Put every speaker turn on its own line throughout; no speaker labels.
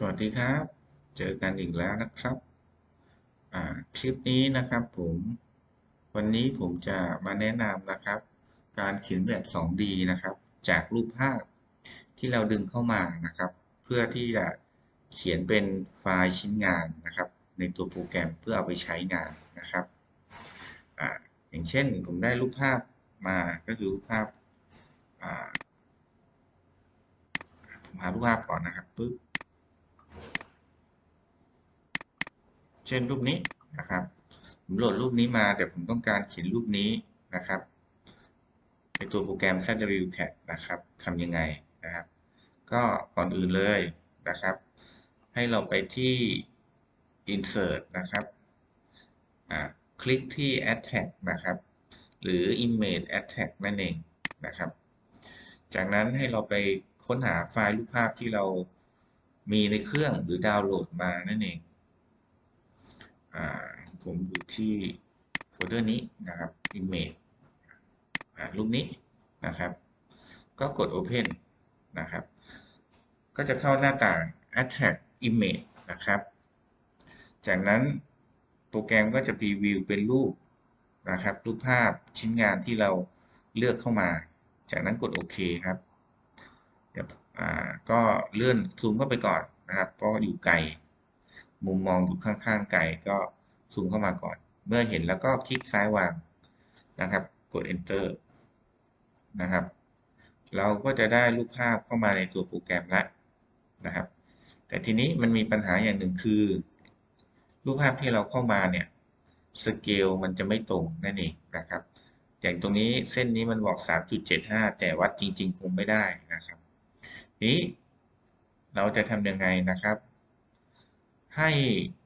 สวัสดีครับ เจอกันอีกแล้วนะครับ คลิปนี้นะครับผม วันนี้ผมจะมาแนะนำนะครับ การเขียนแบบ 2D นะครับ จากรูปภาพที่เราดึงเข้ามานะครับ เพื่อที่จะเขียนเป็นไฟล์ชิ้นงานนะครับ ในตัวโปรแกรมเพื่อเอาไปใช้งานนะครับออย่างเช่นผมได้รูปภาพมาก็คือรูปภาพผมหารูปภาพก่อนนะครับปึ๊บ เช่นรูปนี้นะครับ ผมโหลดรูปนี้มาแต่ผมต้องการเขียนรูปนี้นะครับในตัวโปรแกรม ZWCAD นะครับทำยังไงนะครับ ก็ก่อนอื่นเลยนะครับ ให้เราไปที่ Insert นะครับคลิกที่ Add Tag นะครับ หรือ Image Add Tag นั่นเองนะครับ จากนั้นให้เราไปค้นหาไฟล์รูปภาพที่เรามีในเครื่องหรือดาวน์โหลดมานั่นเอง ผมอยู่ที่โฟลเดอร์นี้นะครับ image รูปนี้นะครับ ก็กด open นะครับ ก็จะเข้าหน้าต่าง attach image นะครับ จากนั้นโปรแกรมก็จะพรีวิวเป็นรูปนะครับ รูปภาพชิ้นงานที่เราเลือกเข้ามา จากนั้นกดโอเคครับก็เลื่อนซูมเข้าไปก่อนนะครับ เพราะอยู่ไกล มุมมองอยู่ข้างๆไกลก็ซูมเข้ามาก่อน เมื่อเห็นแล้วก็คลิกซ้ายวางนะครับ กด enter นะครับ เราก็จะได้รูปภาพเข้ามาในตัวโปรแกรมแล้วนะครับ แต่ทีนี้มันมีปัญหาอย่างหนึ่งคือ รูปภาพที่เราเข้ามาเนี่ยสเกลมันจะไม่ตรงนั่นเองนะครับ อย่างตรงนี้เส้นนี้มันบอก 3.75 แต่วัดจริง ๆ คงไม่ได้นะครับ นี้เราจะทำยังไงนะครับ ให้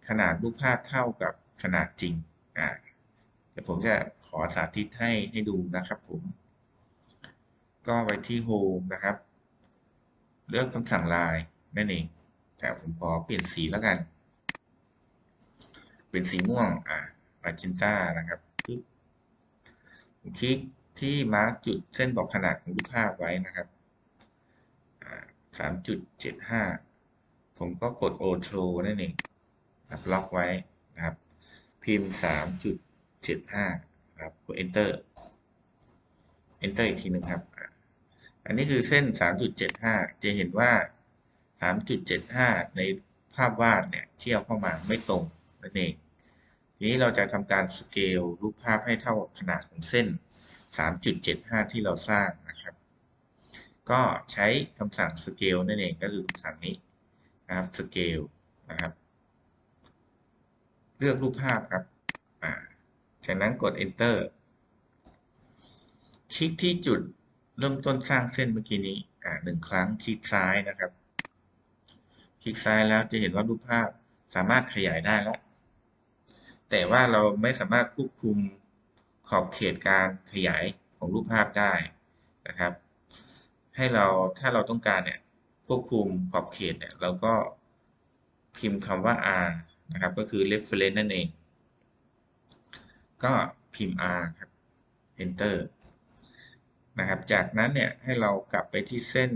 ขนาดรูปภาพเท่ากับขนาดจริงอ่าเดี๋ยวผมจะขอสาธิตให้ให้ดูนะครับผม ก็ไปที่ Home นะครับ เลือกคำสั่งลายนั่นเอง แต่ผมขอเปลี่ยนสีแล้วกัน เป็นสีม่วงอ่ามาจินต้านะครับผมคลิกที่มาร์กจุดเส้นบอกขนาดของรูปภาพไว้นะครับสามจุดเจ็ดห้า ผมก็กด Auto นั่นเองล็อกไว้นะครับ พิมพ์ 3.75ครับกด Enter Enter อีกทีหนึ่งครับ อันนี้คือเส้น 3.75 จะเห็นว่า 3.75 ในภาพวาดเนี่ยที่เอาเข้ามาไม่ตรงนั่นเองทีนี้เราจะทำการสเกลรูปภาพให้เท่าขนาดของเส้น 3.75 ที่เราสร้างนะครับ ก็ใช้คำสั่งสเกลนั่นเองก็คือคำสั่งนี้ นะครับสเกลนะครับ เลือกรูปภาพครับอ่าจากนั้นกด enter คลิกที่จุดเริ่มต้นสร้างเส้นเมื่อกี้นี้ อ่าหนึ่งครั้งคลิกซ้ายนะครับ คลิกซ้ายแล้วจะเห็นว่ารูปภาพสามารถขยายได้แล้ว แต่ว่าเราไม่สามารถควบคุมขอบเขตการขยายของรูปภาพได้นะครับ ให้เราถ้าเราต้องการเนี่ย ควบคุมขอบเขตเนี่ยเราก็พิมพ์คำว่า r นะครับก็คือ reference นั่นเอง ก็พิมพ์ r ครับ enter นะครับ จากนั้นเนี่ยให้เรากลับไปที่เส้น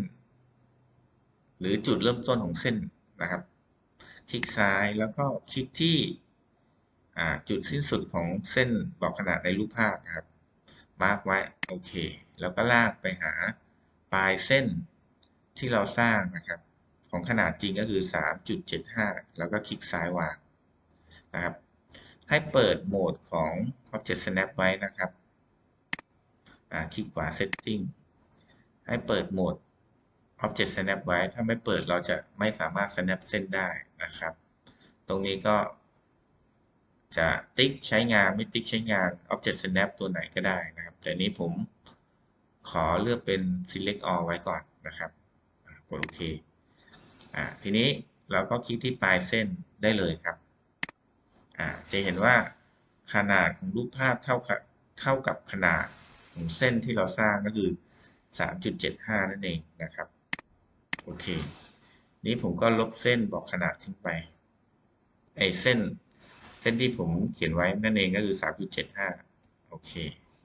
หรือจุดเริ่มต้นของเส้นนะครับ คลิกซ้ายแล้วก็คลิกที่จุดสิ้นสุดของเส้นบอกขนาดในรูปภาพนะครับ มาร์กไว้ โอเค แล้วก็ลากไปหาปลายเส้น ที่เราสร้างนะครับ ของขนาดจริงก็คือ 3.75 แล้วก็คลิกซ้ายวางนะครับ ให้เปิดโหมดของ Object Snap ไว้นะครับคลิกขวา Setting ให้เปิดโหมด Object Snap ไว้ ถ้าไม่เปิดเราจะไม่สามารถ snap เส้นได้นะครับ ตรงนี้ก็จะติ๊กใช้งานไม่ติ๊กใช้งาน Object Snap ตัวไหนก็ได้นะครับ แต่นี้ผมขอเลือกเป็น Select All ไว้ก่อนนะครับ กดโอเคอ่าทีนี้เราก็คลิกที่ปลายเส้นได้เลยครับอ่าจะเห็นว่าขนาดของรูปภาพเท่ากับเท่ากับขนาดของเส้นที่เราสร้างก็คือ 3.75 นั่นเองนะครับ โอเค นี้ผมก็ลบเส้นบอกขนาดทิ้งไป ไอ้เส้น เส้นที่ผมเขียนไว้นั่นเองก็คือ 3.75 โอเค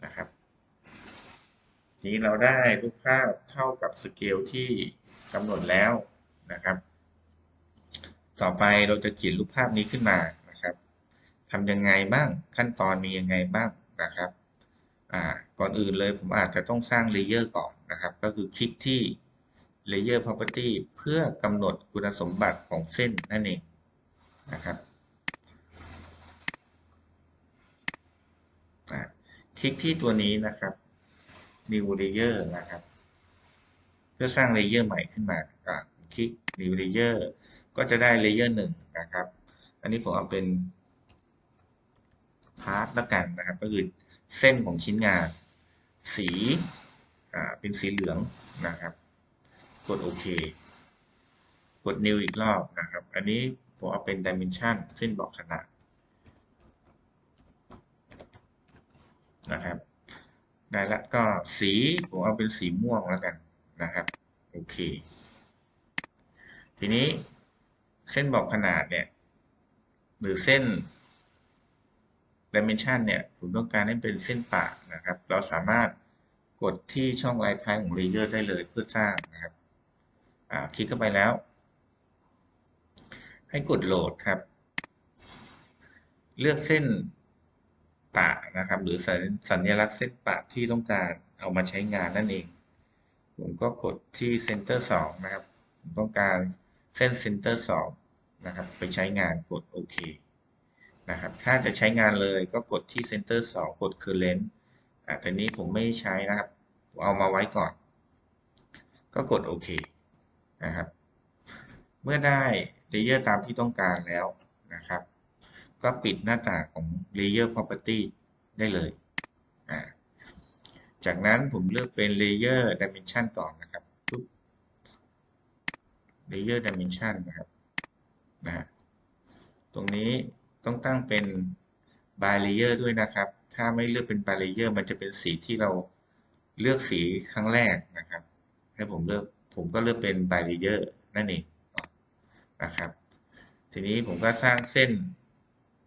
นะครับ นี้เราได้รูปภาพเท่ากับสเกลที่ กำหนดแล้วนะครับ ต่อไปเราจะเขียนรูปภาพนี้ขึ้นมานะครับทำยังไงบ้างขั้นตอนมียังไงบ้างนะครับก่อนอื่นเลยผมอาจจะต้องสร้างเลเยอร์ก่อนนะครับ ก็คือคลิกที่ Layer Property เพื่อกำหนดคุณสมบัติของเส้นนั่นเองนะครับคลิกที่ตัวนี้นะครับ New Layer นะครับ พื่อสร้างเลเยอร์ใหม่ขึ้นมาคลิก New Layer ก็จะได้เลเยอร์หนึ่งนะครับ อันนี้ผมเอาเป็นพาร์ทละกันนะครับ ก็คือเส้นของชิ้นงาน สีเป็นสีเหลืองนะครับ กดโอเค กด new อีกรอบนะครับ อันนี้ผมเอาเป็น dimension เส้นบอกขนาดนะครับ ได้แล้วก็สีผมเอาเป็นสีม่วงแล้วกัน นะครับ โอเค ทีนี้เส้นบอกขนาดเนี่ย หรือเส้น dimension เนี่ย ผมต้องการให้เป็นเส้นปากนะครับ เราสามารถกดที่ช่องลายท้ายของ layer ได้เลยเพื่อสร้างนะครับคลิกเข้าไปแล้ว ให้กดโหลดครับ เลือกเส้นปะนะครับ หรือสัญสัญลักษณ์เส้นปะที่ต้องการเอามาใช้งานนั่นเอง ผมก็กดที่ center 2 นะครับ ผมต้องการเส้น center 2 นะครับ ไปใช้งานกดโอเคนะครับ ถ้าจะใช้งานเลยก็กดที่ center 2 กด current อ่าแต่นี้ผมไม่ใช้นะครับ เอามาไว้ก่อน ก็กดโอเคนะครับ เมื่อได้เลเยอร์ตามที่ต้องการแล้วนะครับ ก็ปิดหน้าต่างของ Layer Property ได้เลย จากนั้นผมเลือกเป็น Layer Dimension ก่อนนะครับปุ๊บ Layer Dimension นะครับนะฮะตรงนี้ต้องตั้งเป็น by layer ด้วยนะครับ ถ้าไม่เลือกเป็น by layer มันจะเป็นสีที่เราเลือกสีครั้งแรกนะครับ ให้ผมเลือกผมก็เลือกเป็น by layer นั่นเองนะครับ ทีนี้ผมก็สร้างเส้น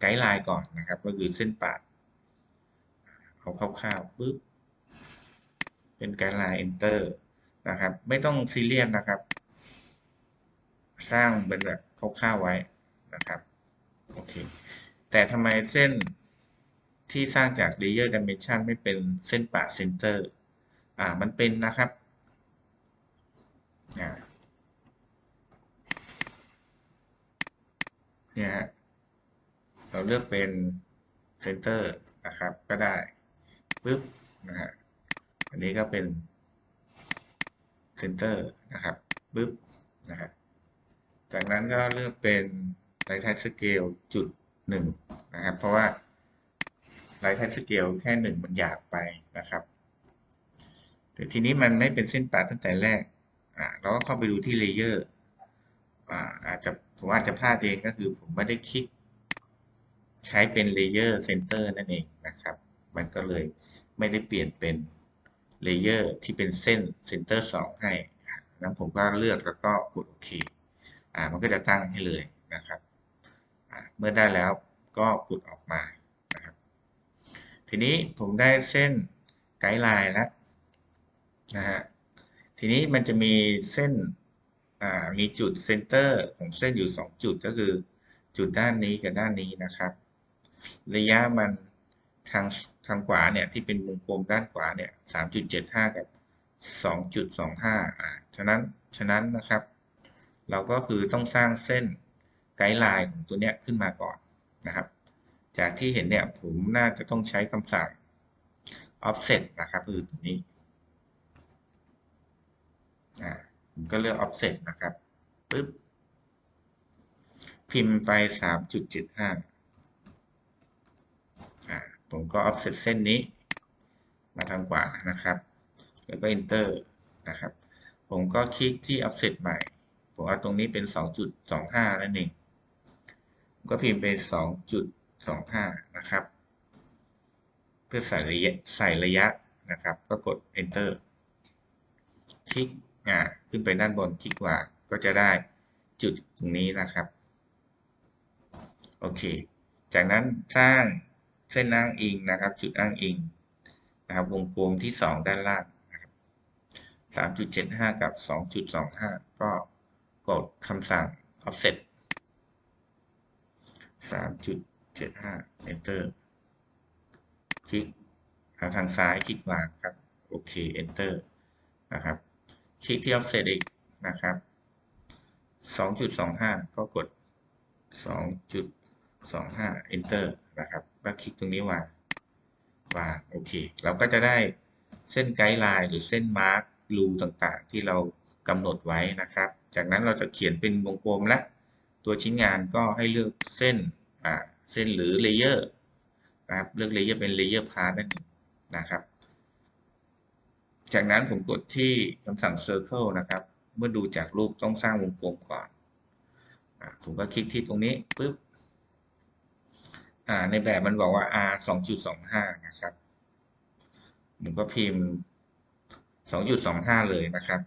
ไกด์ไลน์ก่อนนะครับ ก็คือเส้นปาดเอาคร่าวๆปุ๊บ เป็นกด์ไลน์ enter นะครับ ไม่ต้องซีเรียสนะครับ สร้างเป็นแบบคร่าวๆไว้นะครับโอเคแต่ทำไมเส้นที่สร้างจาก layer dimension ไม่เป็นเส้นปา center อ่ามันเป็นนะครับอ่าเนี่ยฮะเราเลือกเป็น center นะครับ ก็ได้ปึ๊บนะฮะ อันนี้ก็เป็น center นะครับปึ๊บนะฮะจากนั้นก็เลือกเป็นไลท์ไทสเกลจุดหนึ่งนะครับ เพราะว่าไลท์ไทสเกลแค่หนึ่งมันหยาบไปนะครับแต่ทีนี้มันไม่เป็นเส้นปาดตั้งแต่แรกอ่าเราก็เข้าไปดูที่เลเยอร์อ่าอาจจะผมอาจจะพลาดเองก็คือผมไม่ได้คลิก ใช้เป็นเลเยอร์เซนเตอร์นั่นเองนะครับ มันก็เลยไม่ได้เปลี่ยนเป็น เลเยอร์ที่เป็นเส้นเซนเตอร์สองให้นั้นผมก็เลือกแล้วก็กดโอเคอ่ามันก็จะตั้งให้เลยนะครับเมื่อได้แล้วก็กดออกมานะครับทีนี้ผมได้เส้นไกด์ไลน์แล้วนะฮะทีนี้มันจะมีเส้นอ่ามีจุดเซนเตอร์ของเส้นอยู่ 2 จุดก็คือจุดด้านนี้กับด้านนี้นะครับ ระยะมัน ทางทางขวาเนี่ยที่เป็นวงกลมด้านขวาเนี่ย3.75กับ2.25อ่าฉะนั้นฉะนั้นนะครับ เราก็คือต้องสร้างเส้นไกด์ไลน์ของตัวเนี้ยขึ้นมาก่อนนะครับ จากที่เห็นเนี่ยผมน่าจะต้องใช้คำสั่ง offset นะครับคือตัวนี้อ่าผมก็เลือก offset นะครับปึ๊บพิมพ์ไป 3.75อ่า ผมก็ offset เส้นนี้ มาทางขวานะครับ แล้วก็ enter นะครับ ผมก็คลิกที่ offset ใหม่ ผมเอาตรงนี้เป็น 2.25นั่นเองก็พิมพ์เป็น 2.25 นะครับ เพื่อใส่ระยะใส่ระยะนะครับ ก็กด enter คลิกอ่าขึ้นไปด้านบนคลิกขวาก็จะได้จุดตรงนี้นะครับ โอเค จากนั้นสร้าง เส้นอ้างอิงนะครับ จุดอ้างอิงนะครับวงกลมที่ 2 ด้านล่างนะครับ3.75 กับ 2.25 ก็กดคำสั่ง offset สามจุดเจ็ดห้า enter คลิกทางซ้ายคลิกวางครับ โอเค enter นะครับ คลิกที่ offset อีกนะครับสองจุดสองห้าก็กดสองจุดสองห้า enter นะครับแล้วคลิกตรงนี้วางวางโอเค เราก็จะได้เส้นไกด์ไลน์หรือเส้นมาร์กรูต่างๆ ที่เรากำหนดไว้นะครับ จากนั้นเราจะเขียนเป็นวงกลมและ ตัวชิ้นงานก็ให้เลือกเส้นอ่าเส้นหรือเลเยอร์นะครับเลือกเลเยอร์เป็นเลเยอร์พาร์ทนั่นเองนะครับ จากนั้นผมกดที่คำสั่ง Circle นะครับ เมื่อดูจากรูปต้องสร้างวงกลมก่อนอผมก็คลิกที่ตรงนี้ปุ๊บ ในแบบมันบอกว่า R 2.25 นะครับ ผมก็พิมพ์ 2.25 เลยนะครับ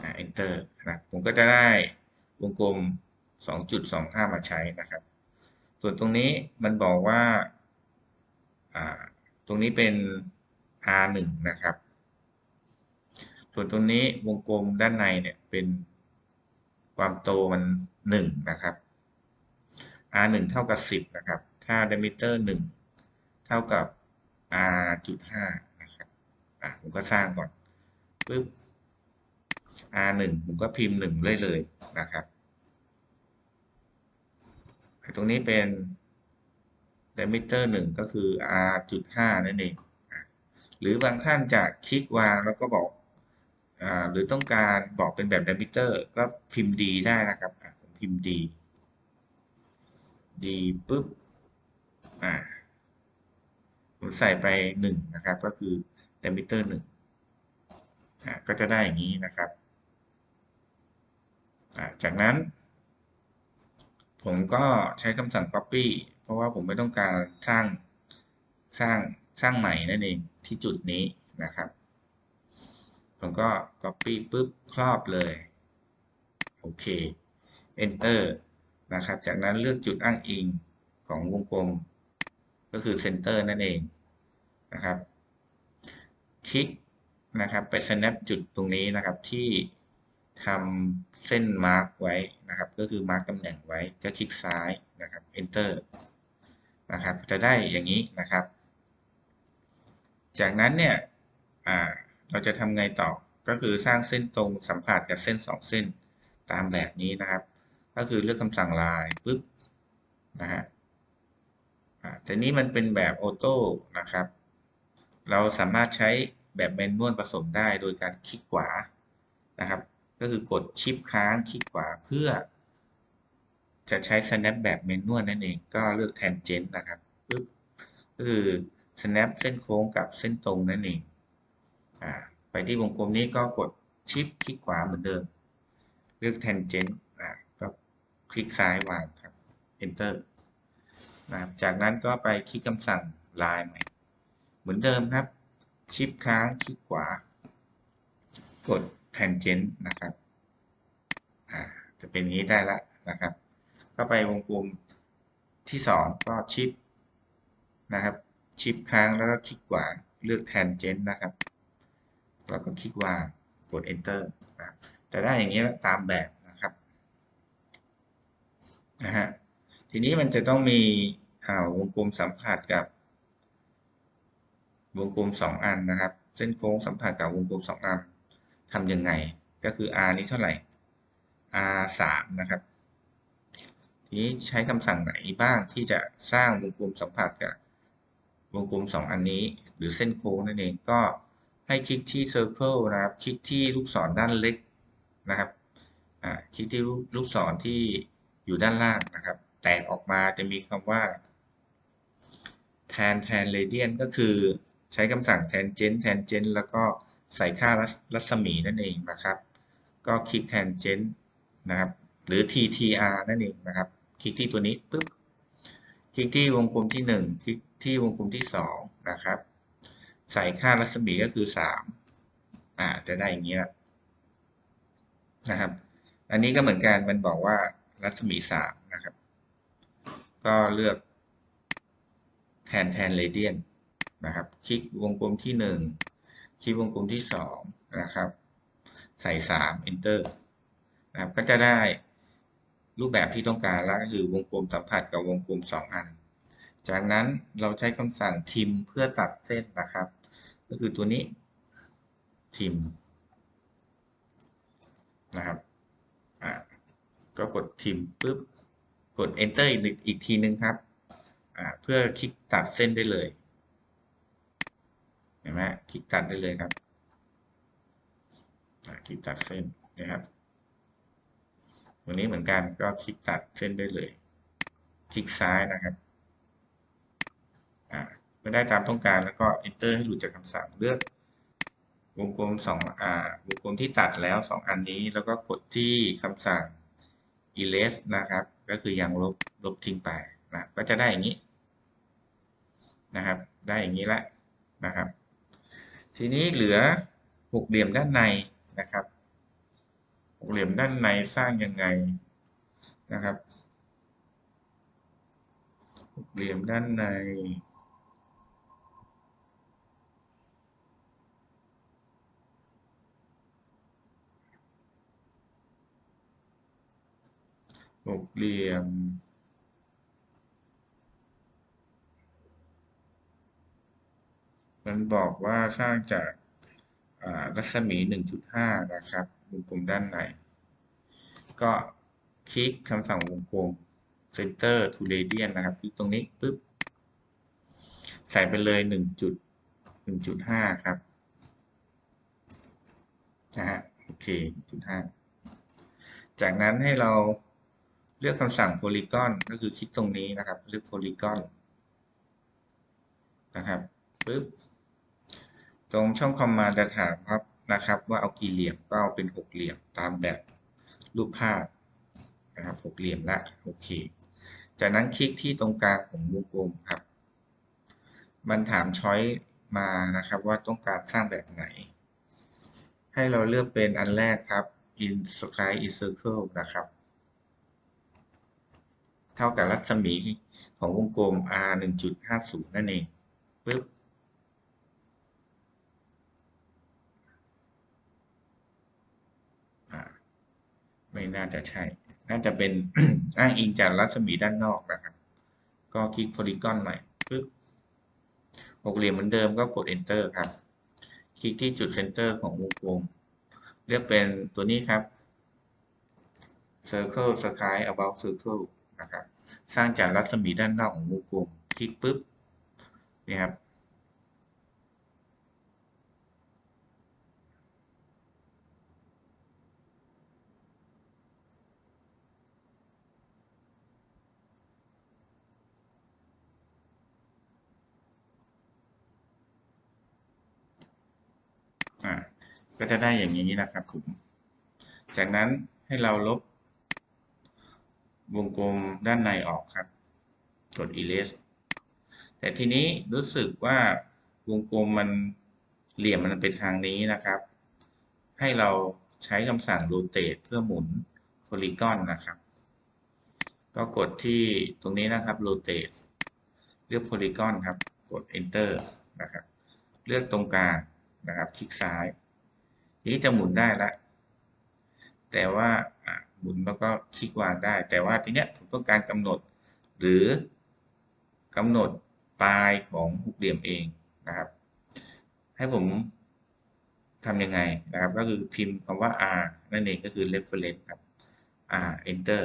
อ่า Enter นะผมก็จะได้วงกลม 2.25 มาใช้นะครับ ส่วนตรงนี้มันบอกว่าอ่า ตรงนี้เป็น R1 นะครับ ส่วนตรงนี้วงกลมด้านในเนี่ยเป็นความโตมัน 1 นะครับ R1 เท่ากับ 10 นะครับ ถ้า diameter 1 เท่ากับ R จุด5นะครับ อะผมก็สร้างก่อนปึ๊บ R1 ผมก็พิมพ์ 1 เลยเลยนะครับ ตรงนี้เป็น diameter 1 ก็คือ R จุด5นั่นเอง หรือบางท่านจะคลิกวางแล้วก็บอกอหรือต้องการบอกเป็นแบบ diameter ก็พิมพ์ D ได้นะครับ ผมพิมพ์ D ดีปุ๊บอ่าผมใส่ไปหนึ่งนะครับ ก็คือ diameter หนึ่งอ่าก็จะได้อย่างนี้นะครับอ่าจากนั้น ผมก็ใช้คำสั่ง copy เพราะว่าผมไม่ต้องการสร้างสร้างสร้างใหม่นั่นเองที่จุดนี้นะครับ ผมก็ copy ปุ๊บครอบเลย โอเค enter นะครับ จากนั้นเลือกจุดอ้างอิงของวงกลม ก็คือเซนเตอร์นั่นเองนะครับ คลิกนะครับ ไป snap จุดตรงนี้นะครับที่ทำเส้นมาร์กไว้นะครับ ก็คือมาร์กตำแหน่งไว้ก็คลิกซ้ายนะครับ enter นะครับ จะได้อย่างนี้นะครับ จากนั้นเนี่ยเราจะทำไงต่อก็คือสร้างเส้นตรงสัมผัสกับเส้นสองเส้นตามแบบนี้นะครับ ก็คือเลือกคำสั่งลายปุ๊บนะฮะแต่นี้มันเป็นแบบออโต้นะครับ เราสามารถใช้แบบแมนนวลผสมได้โดยการคลิกขวานะครับ ก็คือกดชิปค้างคลิกขวาเพื่อ จะใช้ snap แบบแมนนวลนั่นเอง ก็เลือก tangent นะครับปุ๊บก็คือ snap เส้นโค้งกับเส้นตรงนั่นเองอ่าไปที่วงกลมนี้ก็กดชิปคลิกขวาเหมือนเดิม เลือก tangent คลิกซ้ายวางครับ enter นะครับจากนั้นก็ไปคลิกคำสั่งลายใหม่ เหมือนเดิมครับ ชิปค้างคลิกขวา กด tangent นะครับอ่าจะเป็นงนี้ได้แล้วนะครับ ก็ไปวงกลมที่สองก็ชิปนะครับชิปค้างแล้วก็คลิกขวาเลือก tangent นะครับแล้วก็คลิกวางกด enter นะจะได้อย่างนี้ตามแบบ นะฮะทีนี้มันจะต้องมีวงกลมสัมผัสกับวงกลมสองอันนะครับ เส้นโค้งสัมผัสกับวงกลมสองอันทำยังไง ก็คือ r นี้เท่าไหร่ r สามนะครับ ทีนี้ใช้คำสั่งไหนบ้างที่จะสร้างวงกลมสัมผัสกับวงกลมสองอันนี้ หรือเส้นโค้งนั่นเองก็ให้คลิกที่ circle นะครับ คลิกที่ลูกศรด้านเล็กนะครับ คลิกที่ลูกศรที่ อยู่ด้านล่างนะครับ แตกออกมาจะมีคำว่าแทนแทนเรเดียนก็คือใช้คำสั่งแทนเจนแทนเจนแล้วก็ใส่ค่ารัศมีนั่นเองนะครับ ก็คลิกแทนเจนนะครับ หรือ TTR นั่นเองนะครับ คลิกที่ตัวนี้ปุ๊บ คลิกที่วงกลมที่ 1 คลิกที่วงกลมที่ 2 นะครับ ใส่ค่ารัศมีก็คือ 3 อ่า จะได้อย่างนี้ล้วนะครับ อันนี้ก็เหมือนกันมันบอกว่า รัศมี3นะครับ ก็เลือกแทนแทนเรเดียนนะครับ คลิกวงกลมที่1คลิกวงกลมที่2นะครับ ใส่3 enter นะครับ ก็จะได้รูปแบบที่ต้องการแล้วก็คือวงกลมสัมผัสกับวงกลมสองอัน จากนั้นเราใช้คำสั่งทิมเพื่อตัดเส้นนะครับ ก็คือตัวนี้ทิมนะครับ ก็กดทิมปุ๊บกด enter อีกอีกทีนึงครับเพื่อคลิกตัดเส้นได้เลยเห็นไหมคลิกตัดได้เลยครับคลิกตัดเส้นนะครับวันนี้เหมือนกันก็คลิกตัดเส้นได้เลย คลิกซ้ายนะครับเมื่อได้ตามต้องการแล้วก็ enter ให้หลุดจากคำสั่งเลือกวงกลมสองอ่าวงกลมที่ตัดแล้วสองอันนี้แล้วก็กดที่คำสั่ง erase นะครับ ก็คือยังลบลบทิ้งไปนะก็จะได้อย่างนี้นะครับ ได้อย่างนี้ละนะครับ ทีนี้เหลือหกเหลี่ยมด้านในนะครับหกเหลี่ยมด้านในสร้างยังไงนะครับหกเหลี่ยมด้านใน หกเหลี่ยม มันบอกว่าสร้างจากรัศมี 1.5 นะครับวงกลมด้านใน ก็คลิกคำสั่งวงกลม center to radian นะครับคลิกตรงนี้ปุ๊บ ใส่ไปเลย 1.1.5 ครับนะฮะโอเค 1.5 จากนั้นให้เรา เลือกคำสั่ง polygon ก็คือคลิกตรงนี้นะครับ เลือก polygon นะครับปุ๊บตรงช่องคอมมานด์จะถามครับนะครับ ว่าเอากี่เหลี่ยมก็เอาเป็นหกเหลี่ยมตามแบบรูปภาพนะครับหกเหลี่ยมละโอเค จากนั้นคลิกที่ตรงกลางของวงกลมครับ มันถามช้อยมานะครับว่าต้องการสร้างแบบไหน ให้เราเลือกเป็นอันแรกครับ inscribe in circle นะครับ เท่ากับรัศมีของวงกลม r 1.50 นั่นเองปึ๊บไม่น่าจะใช่ น่าจะเป็นอ้างอิงจากรัศมีด้านนอกนะครับ ก็คลิกโพลีกอนใหม่ปึ๊บหกเหลี่ยมเหมือนเดิมก็กด enter ครับ คลิกที่จุดเซนเตอร์ของวงกลม เลือกเป็นตัวนี้ครับ circle sky about circle นะครับ สร้างจากรัศมีด้านนอกของวงกลมคลิกปุ๊บนี่ครับอ่าก็จะได้อย่างนี้นะครับผม จากนั้นให้เราลบ วงกลมด้านในออกครับ กด erase แต่ทีนี้รู้สึกว่าวงกลมมันเหลี่ยมมันเป็นทางนี้นะครับ ให้เราใช้คำสั่ง rotate เพื่อหมุน polygon นะครับ ก็กดที่ตรงนี้นะครับ rotate เลือก polygon ครับ กด enter นะครับ เลือกตรงกลางนะครับ คลิกซ้าย นี้จะหมุนได้แล้วแต่ว่า มุนแล้วก็คลิกวางได้ แต่ว่าทีเนี้ยผมต้องการกำหนด หรือกำหนดปลายของหุกเหลี่ยมเองนะครับ ให้ผมทำยังไงนะครับ ก็คือพิมพ์คำว่า r นั่นเองก็คือ reference ครับ r enter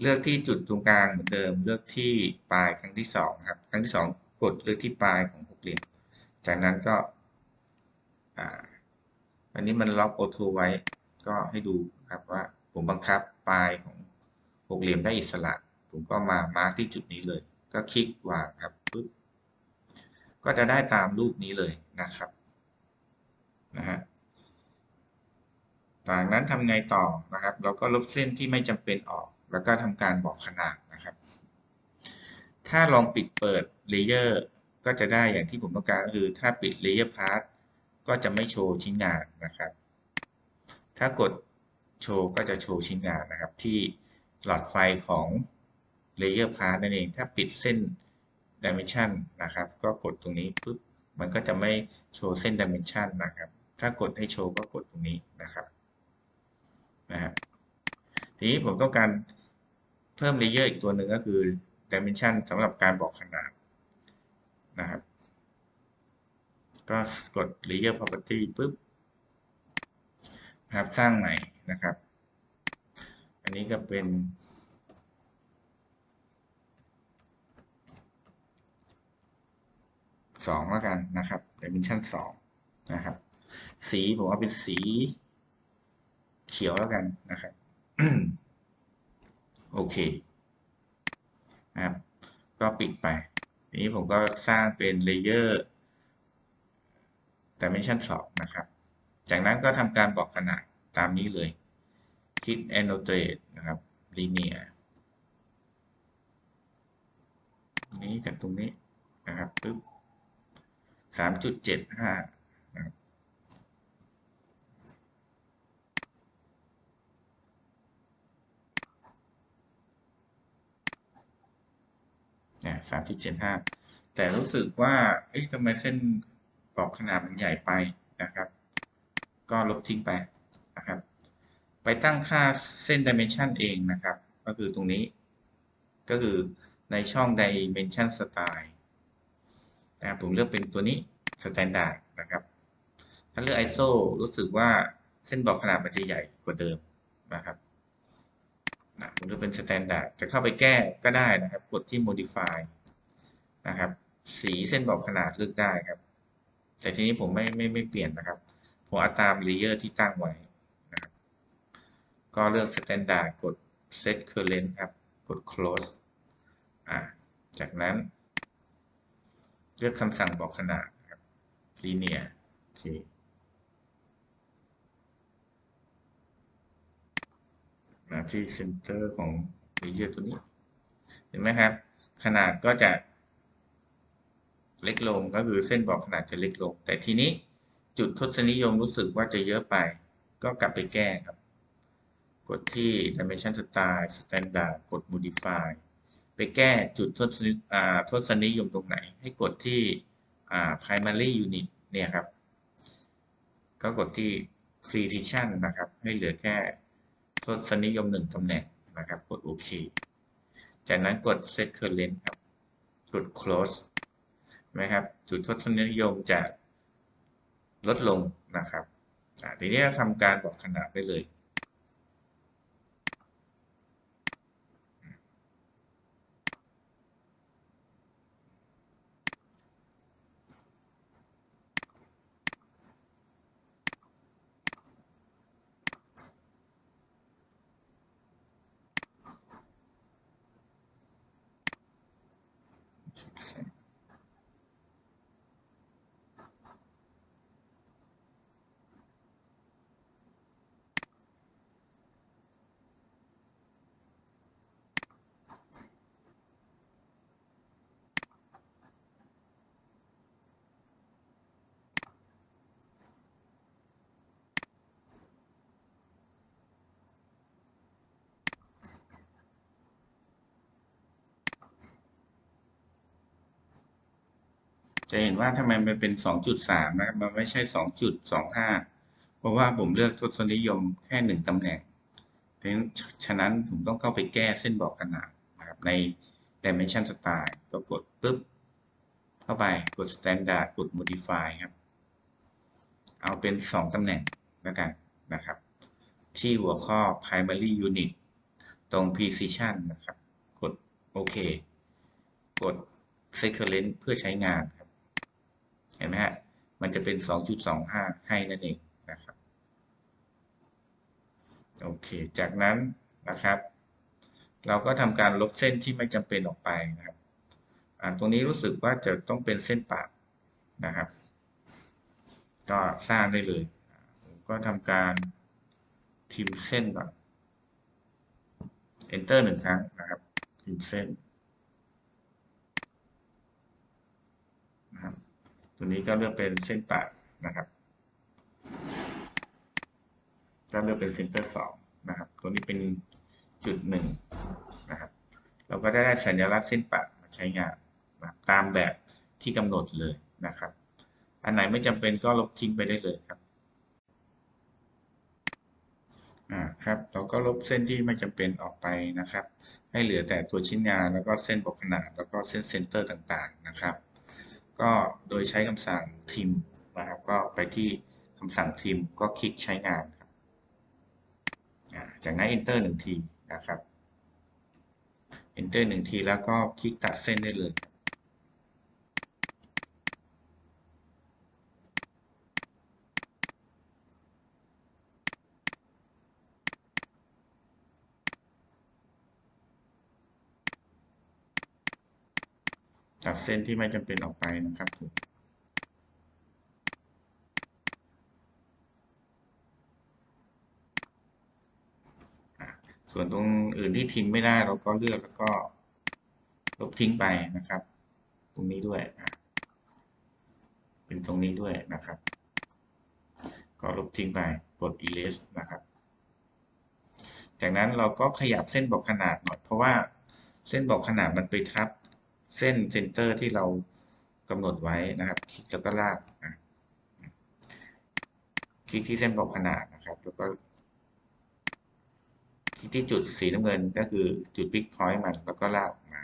เลือกที่จุดตรงกลางเหมือนเดิม เลือกที่ปลายครั้งที่สองครับ ครั้งที่สองกดเลือกที่ปลายของหกเหลี่ยม จากนั้นก็อันนี้มันล็อกออโต้ไว้ ก็ให้ดูครับว่าผมบังคับปลายของหกเหลี่ยมได้อิสระ ผมก็มามาร์กที่จุดนี้เลย ก็คลิกวางครับปุ๊บก็จะได้ตามรูปนี้เลยนะครับนะฮะจากนั้นทำไงต่อนะครับ เราก็ลบเส้นที่ไม่จำเป็นออก แล้วก็ทำการบอกขนาดนะครับ ถ้าลองปิดเปิดเลเยอร์ก็จะได้อย่างที่ผมต้องการก็คือ ถ้าปิดเลเยอร์พาร์ทก็จะไม่โชว์ชิ้นงานนะครับ ถ้ากดโชว์ก็จะโชว์ชิ้นงานนะครับที่หลอดไฟของ Layer Path นั่นเอง ถ้าปิดเส้น Dimension นะครับ ก็กดตรงนี้ปุ๊บ มันก็จะไม่โชว์เส้น Dimension นะครับ ถ้ากดให้โชว์ก็กดตรงนี้นะครับนะฮะทีนี้ผมต้องการเพิ่มเลเยอร์อีกตัวหนึ่งก็คือ dimension สำหรับการบอกขนาดนะครับ ก็กด layer property ปุ๊บ นะครับสร้างใหม่นะครับ อันนี้ก็เป็น สองแล้วกันนะครับ dimension สองนะครับ สีผมว่าเป็นสีเขียวแล้วกันนะครับ โอเคนะครับ ก็ปิดไปทีนี้ผมก็สร้างเป็นเลเยอร์ dimension สองนะครับ จากนั้นก็ทำการบอกขนาดตามนี้เลยคลิก annotate นะครับ linear นี้กับตรงนี้นะครับปึ๊บสามจุดเจ็ดห้านะเนี่ยสามจุดเจ็ดห้าแต่รู้สึกว่า เอ๊ะทำไมเส้นกรอบขนาดมันใหญ่ไปนะครับ ก็ลบทิ้งไปนะครับ ไปตั้งค่าเส้น dimension เองนะครับ ก็คือตรงนี้ ก็คือในช่อง dimension style นะครับผมเลือกเป็นตัวนี้ standard นะครับ ถ้าเลือก ISO รู้สึกว่าเส้นบอกขนาดมันจะใหญ่กว่าเดิมนะครับนะผมเลือกเป็น standard จะเข้าไปแก้ก็ได้นะครับ กดที่ modify นะครับ สีเส้นบอกขนาดเลือกได้ครับ แต่ทีนี้ผมไม่ไม่ไม่เปลี่ยนนะครับ ผมเอาตาม layer ที่ตั้งไว้นะครับก็เลือก standard กด set current ครับกด close อ่าจากนั้น เลือกคำสั่งบอกขนาดครับ linear โอเคมาที่ center ของ layer ตัวนี้ เห็นไหมครับ ขนาดก็จะเล็กลงก็คือเส้นบอกขนาดจะเล็กลง แต่ทีนี้ จุดทศนิยมรู้สึกว่าจะเยอะไป ก็กลับไปแก้ครับ กดที่ dimension style standard กด modify ไปแก้จุดทศนิทศนิยมตรงไหน ให้กดที่ primary unit เนี่ยครับ ก็กดที่ precision นะครับ ให้เหลือแค่ทศนิยมหนึ่งตำแหน่งนะครับ กดโอเค จากนั้นกด set current ครับ กด close นะครับ จุดทศนิยมจะ ลดลงนะครับทีนี้ทำการบอกขนาดได้เลย จะเห็นว่าทำไมมันเป็น 2.3 นะครับ มันไม่ใช่ 2.25 เพราะว่าผมเลือกทศนิยมแค่หนึ่งตำแหน่งเพราะฉะนั้นผมต้องเข้าไปแก้เส้นบอกขนาดนะครับใน dimension style ก็กดปุ๊บ เข้าไปกด standard กด modify ครับ เอาเป็น 2ตำแหน่งแล้วกันนะครับ ที่หัวข้อ primary unit ตรง precision นะครับ กดโอเค กด securement เพื่อใช้งาน เห็นไหมฮะ มันจะเป็น 2.25 ให้นั่นเองนะครับ โอเค จากนั้นนะครับ เราก็ทำการลบเส้นที่ไม่จำเป็นออกไปนะครับ ตรงนี้รู้สึกว่าจะต้องเป็นเส้นปาดนะครับ ก็สร้างได้เลย ก็ทำการพิมพ์เส้นก่อน enter หนึ่งครั้งนะครับพิมพ์เส้นนะครับ ตัวนี้ก็เลือกเป็นเส้นปดนะครับก็เลือกเป็นเซนเตอร์สองนะครับ ตัวนี้เป็นจุดหนึ่งนะครับ เราก็ได้สัญลักษณ์เส้นปาดมาใช้งานนะตามแบบที่กำหนดเลยนะครับ อันไหนไม่จำเป็นก็ลบทิ้งไปได้เลยครับอ่าครับ เราก็ลบเส้นที่ไม่จำเป็นออกไปนะครับ ให้เหลือแต่ตัวชิ้นงานแล้วก็เส้นบอกขนาดแล้วก็เส้นเซนเตอร์ต่างๆนะครับ ก็โดยใช้คำสั่งทิมนะครับ ก็ไปที่คำสั่งทิมก็คลิกใช้งานครับจากนั้น enter หนึ่งทีนะครับ enter หนึ่งทีแล้วก็คลิกตัดเส้นได้เลย ตัดเส้นที่ไม่จำเป็นออกไปนะครับผมส่วนตรงอื่นที่ทิ้งไม่ได้เราก็เลือกแล้วก็ลบทิ้งไปนะครับ ตรงนี้ด้วยเป็นตรงนี้ด้วยนะครับ ก็ลบทิ้งไปกด erase นะครับ จากนั้นเราก็ขยับเส้นบอกขนาดหน่อยเพราะว่าเส้นบอกขนาดมันไปทับ เส้นเซนเตอร์ที่เรากำหนดไว้นะครับ คลิกแล้วก็ลากนะคลิกที่เส้นบอกขนาดนะครับ แล้วก็ คลิกที่จุดสีน้ำเงินก็คือจุดพิกพอยต์มันแล้วก็ลากออกมา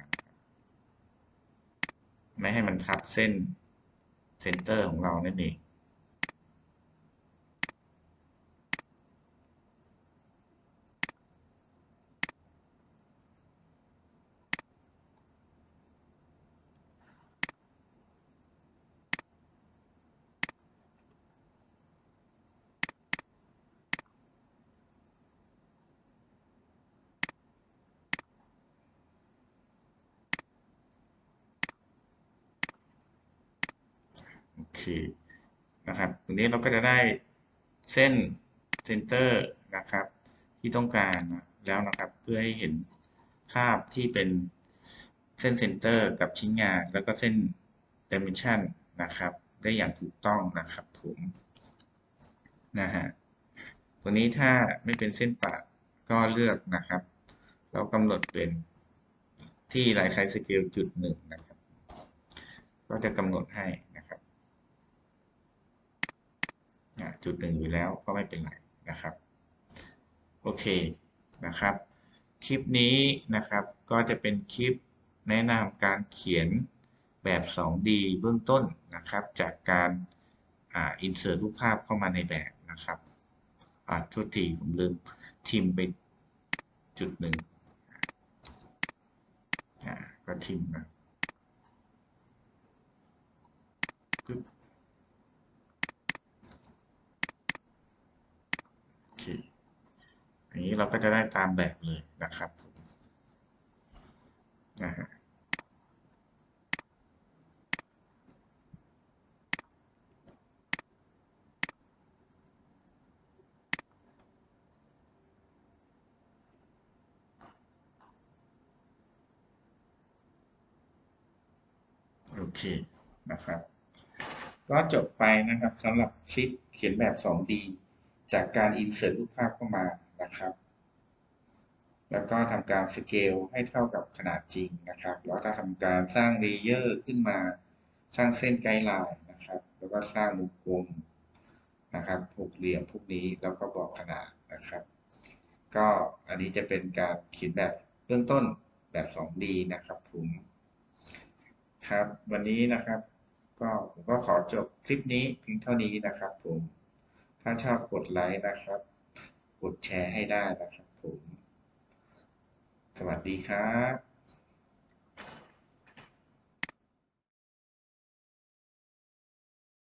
ไม่ให้มันทับเส้นเซนเตอร์ของเรานั่นเอง โอเคนะครับตรงนี้เราก็จะได้เส้นเซนเตอร์นะครับ ที่ต้องการแล้วนะครับ เพื่อให้เห็นภาพที่เป็นเส้นเซนเตอร์กับชิ้นงาน แล้วก็เส้นดิเมนชันนะครับ ได้อย่างถูกต้องนะครับผมนะฮะตัวนี้ถ้าไม่เป็นเส้นปะก็เลือกนะครับ เรากำหนดเป็นที่ไลท์ไซส์สเกลจุดหนึ่งนะครับ ก็จะกำหนดให้นะครับ จุดหนึ่งอยู่แล้วก็ไม่เป็นไรนะครับ โอเคนะครับ คลิปนี้นะครับก็จะเป็นคลิปแนะนำการเขียนแบบ 2D เบื้องต้นนะครับ จากการอ่า insert รูปภาพเข้ามาในแบบนะครับอ่าทุกทีผมลืมทิมไปจุดหนึ่งอ่าก็ทิมนะปึ๊บ โอเค อย่างนี้เราก็จะได้ตามแบบเลยนะครับนะฮะโอเคนะครับ ก็จบไปนะครับสำหรับคลิปเขียนแบบ 2D จากการ insert รูปภาพเข้ามา นะครับ แล้วก็ทำการสเกลให้เท่ากับขนาดจริงนะครับแล้วก็ทำการสร้างเลเยอร์ขึ้นมาสร้างเส้นไกด์ไลน์นะครับ แล้วก็สร้างมุมกลมนะครับหกเหลี่ยมพวกนี้แล้วก็บอกขนาดนะครับ ก็อันนี้จะเป็นการเขียนแบบเบื้องต้นแบบ 2D นะครับผมครับวันนี้นะครับ ก็ผมก็ขอจบคลิปนี้เพียงเท่านี้นะครับผม ถ้าชอบกดไลค์นะครับ ดแชร์ให้ได้นะครับผม สวัสดีครับ